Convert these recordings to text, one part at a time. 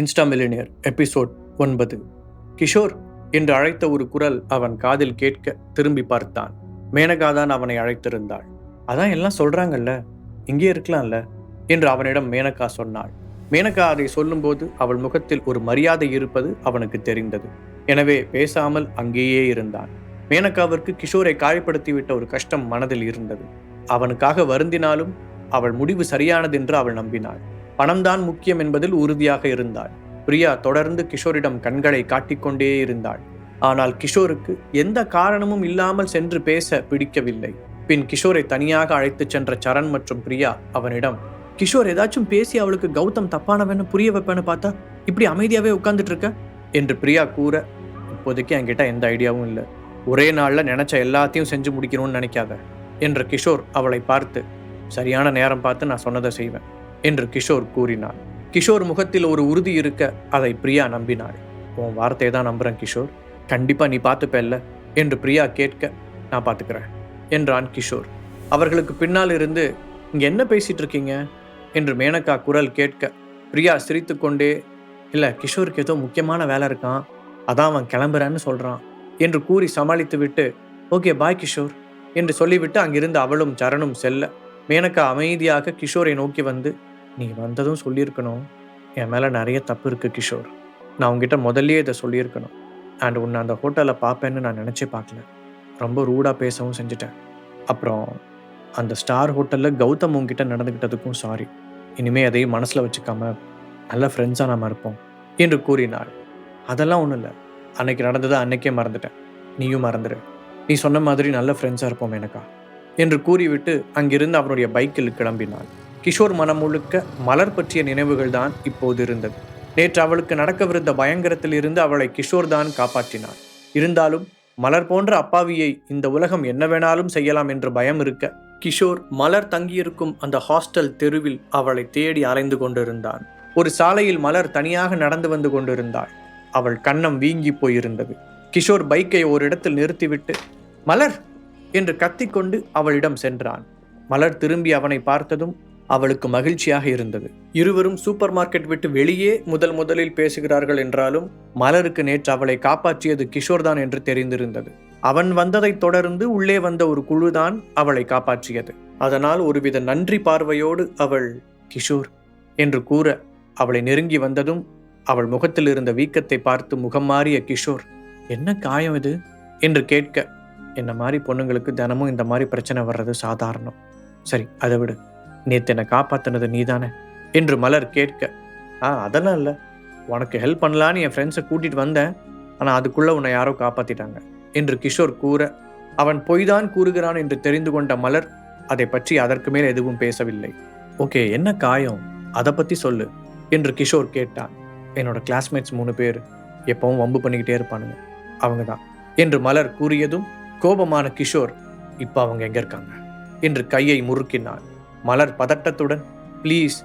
Insta millionaire episode ஒன்பது. கிஷோர் என்று அழைத்த ஒரு குரல் அவன் காதில் கேட்க திரும்பி பார்த்தான். மேனகா தான் அவனை அழைத்திருந்தாள். அதான் எல்லாம் சொல்றாங்கல்ல இங்கே இருக்கலாம்ல என்று அவனிடம் மேனகா சொன்னாள். மேனகா அதை சொல்லும்போது அவள் முகத்தில் ஒரு மரியாதை இருப்பது அவனுக்கு தெரிந்தது. எனவே பேசாமல் அங்கேயே இருந்தான். மேனகாவிற்கு கிஷோரை காயப்படுத்திவிட்ட ஒரு கஷ்டம் மனதில் இருந்தது. அவனுக்காக வருந்தினாலும் அவள் முடிவு சரியானதென்று அவள் நம்பினாள். பணம்தான் முக்கியம் என்பதில் உறுதியாக இருந்தாள். பிரியா தொடர்ந்து கிஷோரிடம் கண்களை காட்டிக்கொண்டே இருந்தாள். ஆனால் கிஷோருக்கு எந்த காரணமும் இல்லாமல் சென்று பேச பிடிக்கவில்லை. பின் கிஷோரை தனியாக அழைத்துச் சென்ற சரண் மற்றும் பிரியா அவனிடம் கிஷோர் ஏதாச்சும் பேசி அவளுக்கு கௌதம் தப்பானவன்னு புரிய வைப்பேன்னு பார்த்தா இப்படி அமைதியாவே உட்கார்ந்துட்டு இருக்க என்று பிரியா கூற இப்போதைக்கு என்கிட்ட எந்த ஐடியாவும் இல்லை. ஒரே நாளில் நினைச்ச எல்லாத்தையும் செஞ்சு முடிக்கணும்னு நினைக்காத. என்று கிஷோர் அவளை பார்த்து சரியான நேரம் பார்த்து நான் சொன்னதை செய்வேன். என்று கிஷோர் கூறினார் கிஷோர் முகத்தில் ஒரு உறுதி இருக்க அதை பிரியா நம்பினாள். உன் வார்த்தையை தான் நம்புறேன் கிஷோர். கண்டிப்பாக நீ பார்த்துப்பல்ல என்று பிரியா கேட்க நான் பார்த்துக்கிறேன் என்றான் கிஷோர். அவர்களுக்கு பின்னால் இருந்து இங்கே என்ன பேசிகிட்டு இருக்கீங்க? என்று மேனகா குரல் கேட்க பிரியா சிரித்துக்கொண்டே இல்லை கிஷோருக்கு ஏதோ முக்கியமான வேலை இருக்கான். அதான் அவன் கிளம்புறான்னு சொல்கிறான் என்று கூறி சமாளித்து விட்டு ஓகே பாய் கிஷோர் என்று சொல்லிவிட்டு அங்கிருந்து அவளும் சரணும் செல்ல மேனகா அமைதியாக கிஷோரை நோக்கி வந்து நீ வந்ததும் சொல்லியிருக்கணும். என் மேலே நிறைய தப்பு இருக்குது கிஷோர். நான் உங்ககிட்ட முதல்லயே இதை சொல்லியிருக்கணும். அண்ட் உன்னை அந்த ஹோட்டலில் பார்ப்பேன்னு நான் நினச்சே பார்க்கல. ரொம்ப ரூடாக பேசவும் செஞ்சுட்டேன். அப்புறம் அந்த ஸ்டார் ஹோட்டலில் கௌதம் உங்ககிட்ட நடந்துக்கிட்டதுக்கும் சாரி இனிமேல் அதையும் மனசில் வச்சுக்காம நல்ல ஃப்ரெண்ட்ஸாக நாம் இருப்போம் என்று கூறினாள். அதெல்லாம் ஒன்றும் இல்லை. அன்னைக்கு நடந்ததை அன்னைக்கே மறந்துட்டேன். நீயும் மறந்துடு நீ சொன்ன மாதிரி நல்ல ஃப்ரெண்ட்ஸாக இருப்போம் எனக்கா என்று கூறிவிட்டு அங்கிருந்து அவனுடைய பைக்கில் கிளம்பினாள். கிஷோர் மனம் முழுக்க மலர் பற்றிய நினைவுகள் தான் இப்போது இருந்தது. நேற்று அவளுக்கு நடக்கவிருந்த பயங்கரத்தில் இருந்து அவளை கிஷோர் தான் காப்பாற்றினான் இருந்தாலும் மலர் போன்ற அப்பாவியை இந்த உலகம் என்ன வேணாலும் செய்யலாம் என்று பயம் இருக்க கிஷோர் மலர் தங்கியிருக்கும் அந்த ஹாஸ்டல் தெருவில் அவளை தேடி அலைந்து கொண்டிருந்தான். ஒரு சாலையில் மலர் தனியாக நடந்து வந்து கொண்டிருந்தாள். அவள் கன்னம் வீங்கி போயிருந்தது. கிஷோர் பைக்கை ஓரிடத்தில் நிறுத்திவிட்டு மலர்! என்று கத்திக்கொண்டு அவளிடம் சென்றான். மலர் திரும்பி அவனை பார்த்ததும் அவளுக்கு மகிழ்ச்சியாக இருந்தது. இருவரும் சூப்பர் மார்க்கெட் விட்டு வெளியே முதல் முதலில் பேசுகிறார்கள் என்றாலும் மலருக்கு நேற்று அவளை காப்பாற்றியது கிஷோர்தான் என்று தெரிந்திருந்தது. அவன் வந்ததைத் தொடர்ந்து உள்ளே வந்த ஒரு குழுதான் அவளை காப்பாற்றியது. அதனால் ஒருவித நன்றி பார்வையோடு அவள் கிஷோர் என்று கூற அவளை நெருங்கி வந்ததும் அவள் முகத்தில் இருந்த வீக்கத்தை பார்த்து முகம் மாறிய கிஷோர் என்ன காயம் இது? என்று கேட்க என்ன மாதிரி பொண்ணுங்களுக்கு தினமும் இந்த மாதிரி பிரச்சனை வர்றது சாதாரணம். சரி அதை விடு. நேற்று என்னை காப்பாத்தினது நீதானே? என்று மலர் கேட்க ஆ அதெல்லாம் இல்லை. உனக்கு ஹெல்ப் பண்ணலான்னு என் ஃப்ரெண்ட்ஸை கூட்டிட்டு வந்தேன். ஆனால் அதுக்குள்ள உன்னை யாரோ காப்பாத்திட்டாங்க. என்று கிஷோர் கூற அவன் பொய்தான் கூறுகிறான் என்று தெரிந்து கொண்ட மலர் அதை பற்றி அதற்கு மேல் எதுவும் பேசவில்லை. ஓகே என்ன காயம்? அதை பற்றி சொல்லு. என்று கிஷோர் கேட்டான். என்னோட கிளாஸ்மேட்ஸ் மூணு பேர். எப்பவும் வம்பு பண்ணிக்கிட்டே இருப்பானுங்க. அவங்க தான். என்று மலர் கூறியதும் கோபமான கிஷோர் இப்போ அவங்க எங்கே இருக்காங்க? என்று கையை முறுக்கினான். மலர் பதட்டத்துடன் ப்ளீஸ்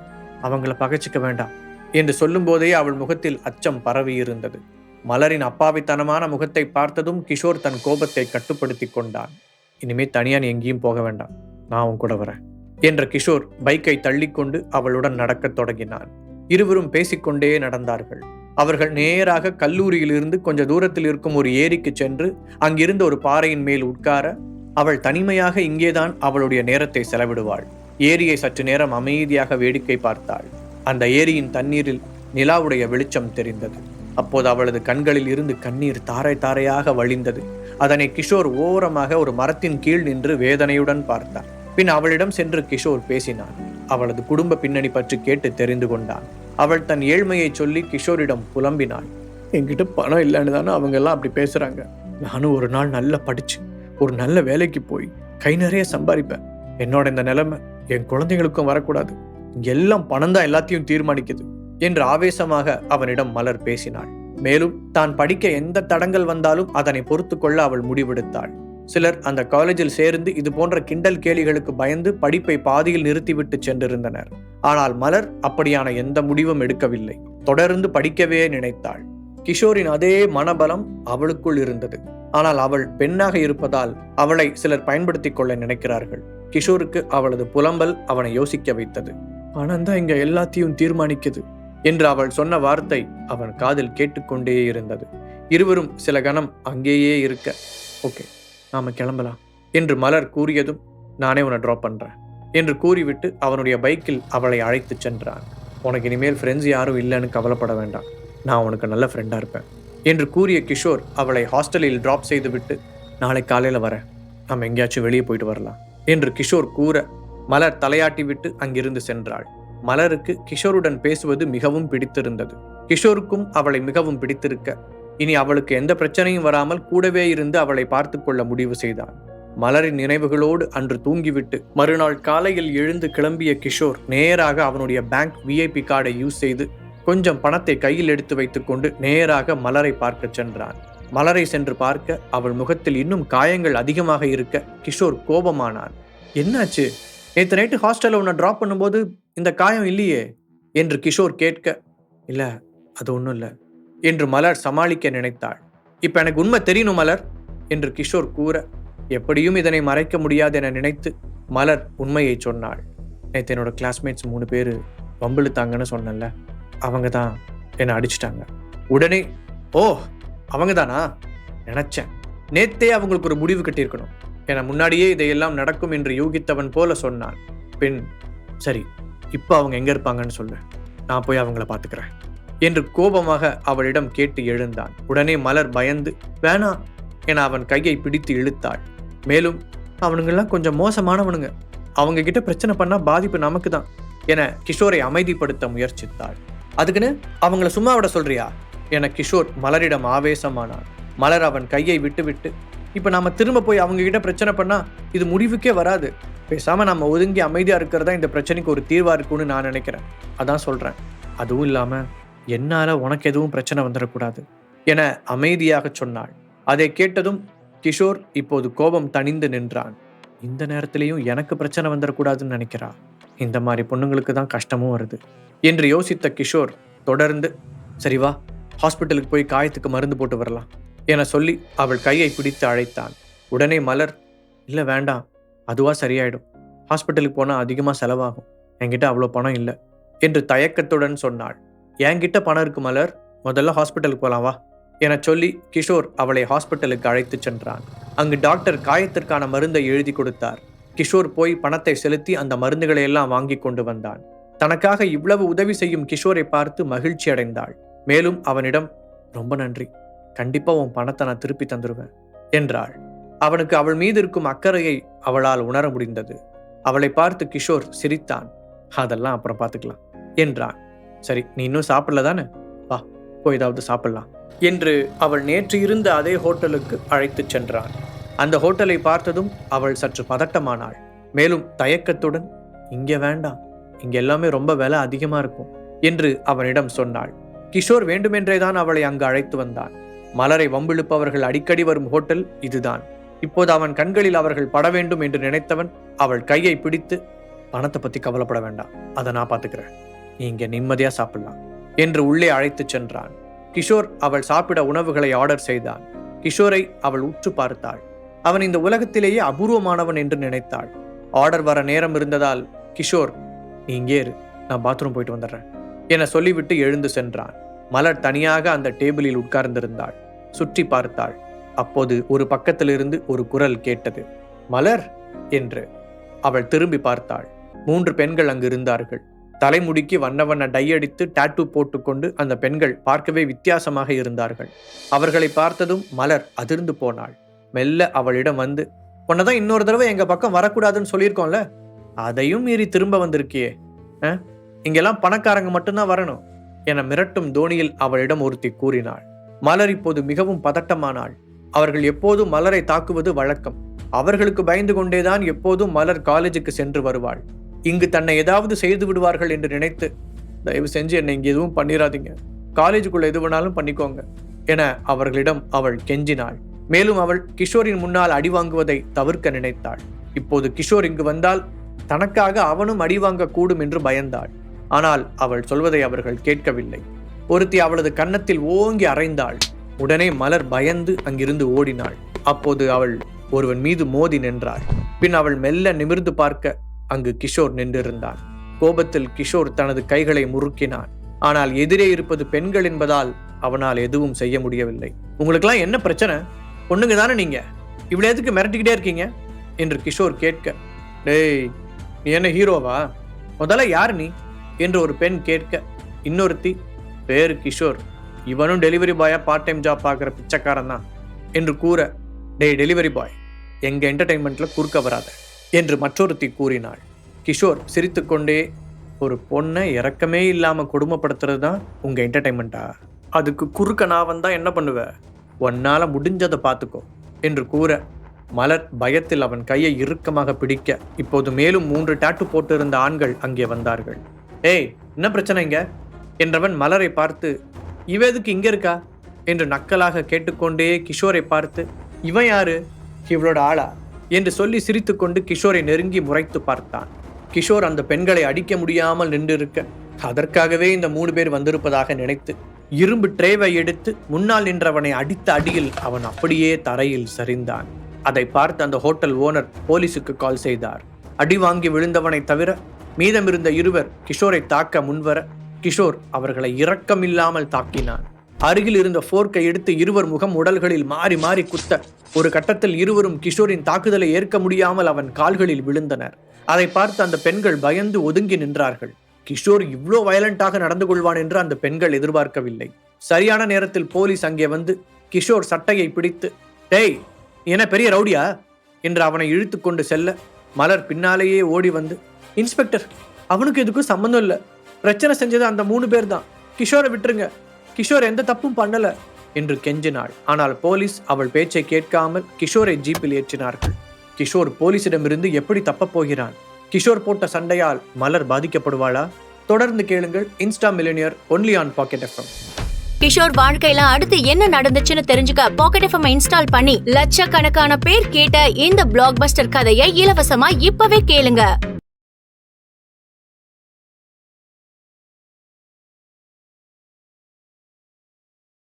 அவங்கள பகைச்சிக்க வேண்டாம் என்று சொல்லும்போதே அவள் முகத்தில் அச்சம் பரவியிருந்தது. மலரின் அப்பாவித்தனமான முகத்தை பார்த்ததும் கிஷோர் தன் கோபத்தை கட்டுப்படுத்தி கொண்டான். இனிமே தனியான் எங்கேயும் போக வேண்டாம். நான் உன் கூட வரேன் என்ற கிஷோர் பைக்கை தள்ளிக்கொண்டு அவளுடன் நடக்கத் தொடங்கினான். இருவரும் பேசிக்கொண்டே நடந்தார்கள். அவர்கள் நேராக கல்லூரியிலிருந்து கொஞ்ச தூரத்தில் இருக்கும் ஒரு ஏரிக்கு சென்று அங்கிருந்த ஒரு பாறையின் மேல் உட்கார அவள் தனிமையாக இங்கேதான் அவளுடைய நேரத்தை செலவிடுவாள். ஏரியை சற்று நேரம் அமைதியாக வேடிக்கை பார்த்தாள். அந்த ஏரியின் தண்ணீரில் நிலாவுடைய வெளிச்சம் தெரிந்தது. அப்போது அவளது கண்களில் இருந்து கண்ணீர் தாரை தாரையாக வழிந்தது. அதனை கிஷோர் ஓரமாக ஒரு மரத்தின் கீழ் நின்று வேதனையுடன் பார்த்தார் பின் அவளிடம் சென்று கிஷோர் பேசினான். அவளது குடும்ப பின்னணி பற்றி கேட்டு தெரிந்து கொண்டான். அவள் தன் ஏழ்மையை சொல்லி கிஷோரிடம் புலம்பினாள். என்கிட்ட பணம் இல்லைன்னு தானே அவங்க எல்லாம் அப்படி பேசுறாங்க. நானும் ஒரு நாள் நல்லா படிச்சு ஒரு நல்ல வேலைக்கு போய் கை நிறைய சம்பாதிப்பேன் என்னோட இந்த நிலைமை என் குழந்தைகளுக்கும் வரக்கூடாது. எல்லாம் பணம் தான் எல்லாத்தையும் தீர்மானிக்குது என்று ஆவேசமாக அவனிடம் மலர் பேசினாள். மேலும் தான் படிக்க எந்த தடங்கள் வந்தாலும் அதனை பொறுத்து கொள்ள அவள் முடிவெடுத்தாள். சிலர் அந்த காலேஜில் சேர்ந்து இது போன்ற கிண்டல் கேலிகளுக்கு பயந்து படிப்பை பாதியில் நிறுத்திவிட்டு சென்றிருந்தனர். ஆனால் மலர் அப்படியான எந்த முடிவும் எடுக்கவில்லை. தொடர்ந்து படிக்கவே நினைத்தாள். கிஷோரின் அதே மனபலம் அவளுக்குள் இருந்தது. ஆனால் அவள் பெண்ணாக இருப்பதால் அவளை சிலர் பயன்படுத்திக் கொள்ள நினைக்கிறார்கள். கிஷோருக்கு அவளது புலம்பல் அவனை யோசிக்க வைத்தது. பணம் தான் இங்க எல்லாத்தையும் தீர்மானிக்குது என்று அவள் சொன்ன வார்த்தை அவன் காதில் கேட்டுக்கொண்டே இருந்தது. இருவரும் சில கணம் அங்கேயே இருக்க ஓகே நாம கிளம்பலாம் என்று மலர் கூறியதும் நானே உன்னை ட்ராப் பண்றேன் என்று கூறிவிட்டு அவனுடைய பைக்கில் அவளை அழைத்து சென்றான். உனக்கு இனிமேல் ஃப்ரெண்ட்ஸ் யாரும் இல்லைன்னு கவலைப்பட வேண்டாம். நான் உனக்கு நல்ல ஃப்ரெண்டாக இருப்பேன் என்று கூறிய கிஷோர் அவளை ஹாஸ்டலில் ட்ராப் செய்துவிட்டு நாளை காலையில் வரேன். நம்ம எங்கேயாச்சும் வெளியே போயிட்டு வரலாம். என்று கிஷோர் கூற மலர் தலையாட்டிவிட்டு அங்கிருந்து சென்றாள். மலருக்கு கிஷோருடன் பேசுவது மிகவும் பிடித்திருந்தது. கிஷோருக்கும் அவளை மிகவும் பிடித்திருக்க இனி அவளுக்கு எந்த பிரச்சனையும் வராமல் கூடவே இருந்து அவளை பார்த்து கொள்ள முடிவு செய்தான் மலரின் நினைவுகளோடு அன்று தூங்கிவிட்டு மறுநாள் காலையில் எழுந்து கிளம்பிய கிஷோர் நேராக அவனுடைய பேங்க் விஐபி கார்டை யூஸ் செய்து கொஞ்சம் பணத்தை கையில் எடுத்து வைத்துக்கொண்டு நேராக மலரை பார்க்கச் சென்றான். மலரை சென்று பார்க்க அவள் முகத்தில் இன்னும் காயங்கள் அதிகமாக இருக்க கிஷோர் கோபமானான் என்னாச்சு? நேற்று நைட்டு ஹாஸ்டலில் உன்னை ட்ராப் பண்ணும்போது இந்த காயம் இல்லையே? என்று கிஷோர் கேட்க இல்லை அது ஒன்றும் இல்லை என்று மலர் சமாளிக்க நினைத்தாள். இப்போ எனக்கு உண்மை தெரியணும் மலர்? என்று கிஷோர் கூற எப்படியும் இதனை மறைக்க முடியாது என நினைத்து மலர் உண்மையை சொன்னாள். நேற்று என்னோட கிளாஸ்மேட்ஸ் மூணு பேர் வம்பிழுத்தாங்கன்னு சொன்னேன்ல அவங்க தான் என்னை அடிச்சிட்டாங்க. உடனே ஓ அவங்க தானா நினைச்சேன். நேத்தே அவங்களுக்கு ஒரு முடிவு கட்டியிருக்கணும். என முன்னாடியே இதையெல்லாம் நடக்கும் என்று யூகித்தவன் போல சொன்னான். பின் சரி இப்போ அவங்க எங்க இருப்பாங்கன்னு சொல்லு. நான் போய் அவங்கள பார்த்துக்கிறேன். என்று கோபமாக அவளிடம் கேட்டு எழுந்தான். உடனே மலர் பயந்து வேணா. என அவன் கையை பிடித்து இழுத்தாள். மேலும் அவனுங்கெல்லாம் கொஞ்சம் மோசமானவனுங்க. அவங்க கிட்ட பிரச்சனை பண்ணா பாதிப்பு நமக்கு தான் என கிஷோரை அமைதிப்படுத்த முயற்சித்தாள். அதுக்குன்னு அவங்கள சும்மா விட சொல்றியா? என கிஷோர் மலரிடம் ஆவேசமானான். மலர் அவன் கையை விட்டுவிட்டு இப்போ நாம திரும்ப போய் அவங்க கிட்ட பிரச்சனை பண்ணா இது முடிவுக்கே வராது. பேசாம நம்ம ஒதுங்கி அமைதியா இருக்கிறதா இந்த பிரச்சனைக்கு ஒரு தீர்வா இருக்கும்னு நான் நினைக்கிறேன். அதான் சொல்றேன். அதுவும் இல்லாம என்னால உனக்கு எதுவும் பிரச்சனை வந்துடக்கூடாது என அமைதியாக சொன்னாள். அதை கேட்டதும் கிஷோர் இப்போது கோபம் தணிந்து நின்றான். இந்த நேரத்திலையும் எனக்கு பிரச்சனை வந்துடக்கூடாதுன்னு நினைக்கிறா? இந்த மாதிரி பொண்ணுங்களுக்கு தான் கஷ்டமும் வருது என்று யோசித்த கிஷோர் தொடர்ந்து சரி வா ஹாஸ்பிட்டலுக்கு போய் காயத்துக்கு மருந்து போட்டு வரலாம் என சொல்லி அவள் கையை பிடித்து அழைத்தான். உடனே மலர் இல்லை வேண்டாம். அதுவா சரியாயிடும். ஹாஸ்பிட்டலுக்கு போனால் அதிகமாக செலவாகும். என்கிட்ட அவ்வளோ பணம் இல்லை என்று தயக்கத்துடன் சொன்னாள். என்கிட்ட பணம் இருக்கு மலர். முதல்ல ஹாஸ்பிட்டலுக்கு போகலாம் வா என சொல்லி கிஷோர் அவளை ஹாஸ்பிட்டலுக்கு அழைத்துச் சென்றான். அங்கு டாக்டர் காயத்திற்கான மருந்தை எழுதி கொடுத்தார். கிஷோர் போய் பணத்தை செலுத்தி அந்த மருந்துகளை எல்லாம் வாங்கி கொண்டு வந்தான். தனக்காக இவ்வளவு உதவி செய்யும் கிஷோரை பார்த்து மகிழ்ச்சி அடைந்தாள் மேலும் அவனிடம் ரொம்ப நன்றி. கண்டிப்பா உன் பணத்தை நான் திருப்பி தந்துடுவேன் என்றாள். அவனுக்கு அவள் மீது இருக்கும் அக்கறையை அவளால் உணர முடிந்தது. அவளை பார்த்து கிஷோர் சிரித்தான். அதெல்லாம் அப்புறம் பார்த்துக்கலாம் என்றான். சரி நீ இன்னும் சாப்பிடல தானே? வா போய் ஏதாவது சாப்பிடலாம் என்று அவள் நேற்று இருந்த அதே ஹோட்டலுக்கு அழைத்துச் சென்றான். அந்த ஹோட்டலை பார்த்ததும் அவள் சற்று பதட்டமானாள். மேலும் தயக்கத்துடன் இங்கே வேண்டாம். இங்க எல்லாமே ரொம்ப விலை அதிகமா இருக்கும் என்று அவனிடம் சொன்னாள். கிஷோர் வேண்டுமென்றேதான் அவளை அங்கு அழைத்து வந்தான். மலரை வம்பிழுப்பவர்கள் அடிக்கடி வரும் ஹோட்டல் இதுதான். இப்போது அவன் கண்களில் அவர்கள் பட வேண்டும் என்று நினைத்தவன் அவள் கையை பிடித்து பணத்தை பத்தி கவலைப்பட வேண்டாம். அதை நான் பார்த்துக்கிறேன். நீ இங்கே நிம்மதியா சாப்பிடலாம். என்று உள்ளே அழைத்துச் சென்றான். கிஷோர் அவள் சாப்பிட உணவுகளை ஆர்டர் செய்தான். கிஷோரை அவள் உற்று பார்த்தாள். அவன் இந்த உலகத்திலேயே அபூர்வமானவன் என்று நினைத்தாள். ஆர்டர் வர நேரம் இருந்ததால் கிஷோர் நீ இங்கே இரு. நான் பாத்ரூம் போயிட்டு வந்துடுறேன். என சொல்லிவிட்டு எழுந்து சென்றான். மலர் தனியாக அந்த டேபிளில் உட்கார்ந்திருந்தாள். சுற்றி பார்த்தாள். அப்போது ஒரு பக்கத்திலிருந்து ஒரு குரல் கேட்டது. மலர்! என்று. அவள் திரும்பி பார்த்தாள். மூன்று பெண்கள் அங்கு இருந்தார்கள். தலைமுடிக்கு வண்ண வண்ண டை அடித்து டாட்டூ போட்டுக்கொண்டு அந்த பெண்கள் பார்க்கவே வித்தியாசமாக இருந்தார்கள். அவர்களை பார்த்ததும் மலர் அதிர்ந்து போனாள். மெல்ல அவளிடம் வந்து உன்னதான் இன்னொரு தடவை எங்க பக்கம் வரக்கூடாதுன்னு சொல்லியிருக்கோம்ல. அதையும் மீறி திரும்ப வந்திருக்கியே. இங்கெல்லாம் பணக்காரங்க மட்டும்தான் வரணும் என மிரட்டும் தோணியில் அவளிடம் ஒருத்தி கூறினாள். மலர் இப்போது மிகவும் பதட்டமானாள். அவர்கள் எப்போதும் மலரை தாக்குவது வழக்கம். அவர்களுக்கு பயந்து கொண்டேதான் எப்போதும் மலர் காலேஜுக்கு சென்று வருவாள். இங்கு தன்னை ஏதாவது செய்து விடுவார்கள் என்று நினைத்து தயவு செஞ்சு என்னை இங்கே எதுவும் பண்ணிடாதீங்க காலேஜுக்குள்ள எது வேணாலும் பண்ணிக்கோங்க என அவர்களிடம் அவள் கெஞ்சினாள். மேலும் அவள் கிஷோரின் முன்னால் அடி வாங்குவதை தவிர்க்க நினைத்தாள். இப்போது கிஷோர் இங்கு வந்தால் தனக்காக அவனும் அடி வாங்கக்கூடும் என்று பயந்தாள். ஆனால் அவள் சொல்வதை அவர்கள் கேட்கவில்லை. ஒருத்தி அவளது கன்னத்தில் ஓங்கி அறைந்தாள். உடனே மலர் பயந்து அங்கிருந்து ஓடினாள். அப்போது அவள் ஒருவன் மீது மோதி நின்றாள். பின் அவள் மெல்ல நிமிர்ந்து பார்க்க அங்கு கிஷோர் நின்றிருந்தான். கோபத்தில் கிஷோர் தனது கைகளை முறுக்கினான். ஆனால் எதிரே இருப்பது பெண்கள் என்பதால் அவனால் எதுவும் செய்ய முடியவில்லை. உங்களுக்கெல்லாம் என்ன பிரச்சனை? பொண்ணுங்க தானே நீங்க? இவ்வளவு எதுக்கு மிரட்டிக்கிட்டே இருக்கீங்க? என்று கிஷோர் கேட்க டேய் நீ என்ன ஹீரோவா? முதல்ல யார் நீ? என்று ஒரு பெண் கேட்க இன்னொருத்தி பேரு கிஷோர். இவனும் டெலிவரி பாயா பார்ட் டைம் ஜாப் பார்க்குற பிச்சைக்காரன் தான். என்று கூற டேய் டெலிவரி பாய் எங்க என்டர்டைன்மெண்ட்ல குறுக்க வராத. என்று மற்றொருத்தி கூறினாள். கிஷோர் சிரித்துக்கொண்டே ஒரு பொண்ணை இறக்கமே இல்லாமல் கொடுமைப்படுத்துறது தான் உங்கள் என்டர்டைன்மெண்ட்டா அதுக்கு குறுக்க நான் வந்தால் என்ன பண்ணுவ? உன்னால் முடிஞ்சதை பார்த்துக்கோ. என்று கூற மலர் பயத்தில் அவன் கையை இறுக்கமாக பிடிக்க இப்போது மேலும் மூன்று டாட்டு போட்டிருந்த ஆண்கள் அங்கே வந்தார்கள். ஏய் என்ன பிரச்சனை இங்க? என்றவன் மலரை பார்த்து இவ எதுக்கு இங்க இருக்கா? என்று நக்கலாக கேட்டுக்கொண்டே கிஷோரை பார்த்து இவன் யாரு? இவளோட ஆளா? என்று சொல்லி சிரித்துக்கொண்டு கிஷோரை நெருங்கி முறைத்து பார்த்தான். கிஷோர் அந்த பெண்களை அடிக்க முடியாமல் நின்றிருக்க அதற்காகவே இந்த மூணு பேர் வந்திருப்பதாக நினைத்து இரும்பு ட்ரேவை எடுத்து முன்னால் நின்றவனை அடித்த அடியில் அவன் அப்படியே தரையில் சரிந்தான். அதை பார்த்து அந்த ஹோட்டல் ஓனர் போலீசுக்கு கால் செய்தார். அடி வாங்கி விழுந்தவனை தவிர மீதமிருந்த இருவர் கிஷோரை தாக்க முன்வர கிஷோர் அவர்களை இரக்கமில்லாமல் தாக்கினான். அருகில் இருந்த போர்க்கை எடுத்து இருவர் முகம் உடல்களில் மாறி மாறி குத்த ஒரு கட்டத்தில் இருவரும் கிஷோரின் தாக்குதலை ஏற்க முடியாமல் அவன் கால்களில் விழுந்தனர். அதை பார்த்து அந்த பெண்கள் பயந்து ஒதுங்கி நின்றார்கள். கிஷோர் இவ்வளோ வயலண்டாக நடந்து கொள்வான் என்று அந்த பெண்கள் எதிர்பார்க்கவில்லை. சரியான நேரத்தில் போலீஸ் அங்கே வந்து கிஷோர் சட்டையை பிடித்து டேய் என என்ன பெரிய ரவுடியா? என்று அவனை இழுத்து கொண்டு செல்ல மலர் பின்னாலேயே ஓடி வந்து இன்ஸ்பெக்டர் அவனுக்கு எதுக்கும் சம்மந்தம் இல்லை. பிரச்சனை செஞ்சது அந்த மூணு பேர் தான் கிஷோரை விட்டுருங்க. கிஷோர் எந்த தப்பும் பண்ணல. என்று கெஞ்சினாள். ஆனால் போலீஸ் அவள் பேச்சை கேட்காமல் கிஷோரை ஜீப்பில் ஏற்றினார்கள். கிஷோர் போலீசிடமிருந்து எப்படி தப்பப் போகிறான்? கிஷோர் போட்ட சண்டையால் மலர் பாதிக்கப்படுவாளா? தொடர்ந்து கேளுங்கள் insta millionaire only on pocket FM. Kishore வாழ்க்கையில அடுத்து என்ன நடந்துச்சுன்னு தெரிஞ்சுக்க பாக்கெட் எஃப்எம் இன்ஸ்டால் பண்ணி லட்சக்கணக்கான பேர் கேட்ட இந்த பிளாக் பஸ்டர் கதையை இலவசமா இப்பவே கேளுங்க.